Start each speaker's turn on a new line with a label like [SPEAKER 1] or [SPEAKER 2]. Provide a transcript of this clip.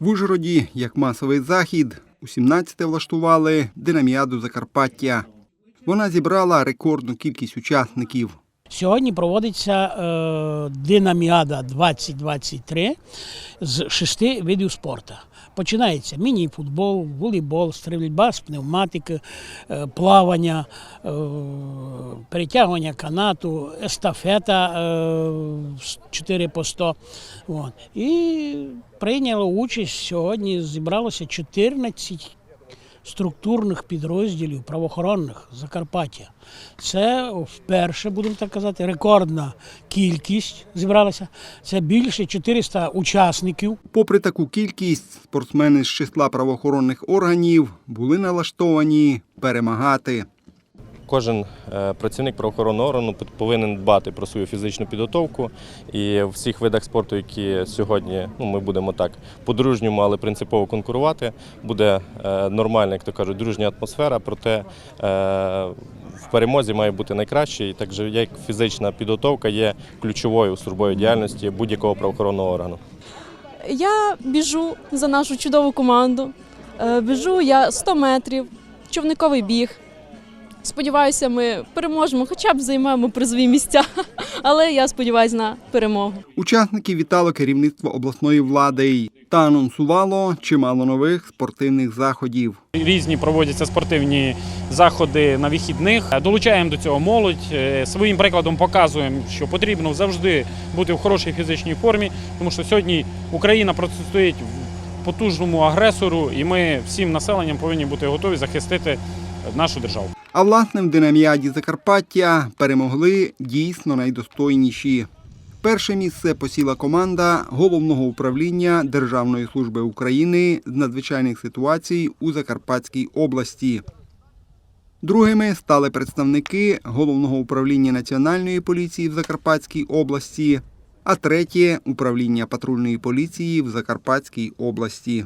[SPEAKER 1] В Ужгороді, як масовий захід, у 17-те влаштували динаміаду Закарпаття. Вона зібрала рекордну кількість учасників.
[SPEAKER 2] Сьогодні проводиться е, Динаміада 2023 з шести видів спорту. Починається міні-футбол, волейбол, стрільба з пневматики, е, плавання, е, перетягування канату, естафета е, з 4 по 100. От. І прийняло участь сьогодні. Зібралося 14 структурних підрозділів правоохоронних Закарпаття. Це вперше, будемо так казати, рекордна кількість зібралася. Це більше 400 учасників.
[SPEAKER 1] Попри таку кількість, спортсмени з числа правоохоронних органів були налаштовані перемагати.
[SPEAKER 3] Кожен е, працівник правоохоронного органу повинен дбати про свою фізичну підготовку. І в всіх видах спорту, які сьогодні ну, ми будемо так по-дружньому, але принципово конкурувати, буде е, нормальна, як то кажуть, дружня атмосфера. Проте е, в перемозі має бути найкраще. І так же, як фізична підготовка є ключовою у службовій діяльності будь-якого правоохоронного органу.
[SPEAKER 4] Я біжу за нашу чудову команду. Біжу я 100 метрів, човниковий біг. Сподіваюся, ми переможемо, хоча б займемо призові місця. Але я сподіваюся на перемогу.
[SPEAKER 1] Учасників вітало керівництво обласної влади та анонсувало чимало нових спортивних заходів.
[SPEAKER 5] Різні проводяться спортивні заходи на вихідних. Долучаємо до цього молодь. Е, Своїм прикладом показуємо, що потрібно завжди бути в хорошій фізичній формі, тому що сьогодні Україна протистоїть потужному агресору, і ми всім населенням повинні бути готові захистити нашу державу.
[SPEAKER 1] А власне в динаміаді Закарпаття перемогли дійсно найдостойніші. Перше місце посіла команда головного управління Державної служби України з надзвичайних ситуацій у Закарпатській області. Другими стали представники головного управління Національної поліції в Закарпатській області, а третє управління патрульної поліції в Закарпатській області.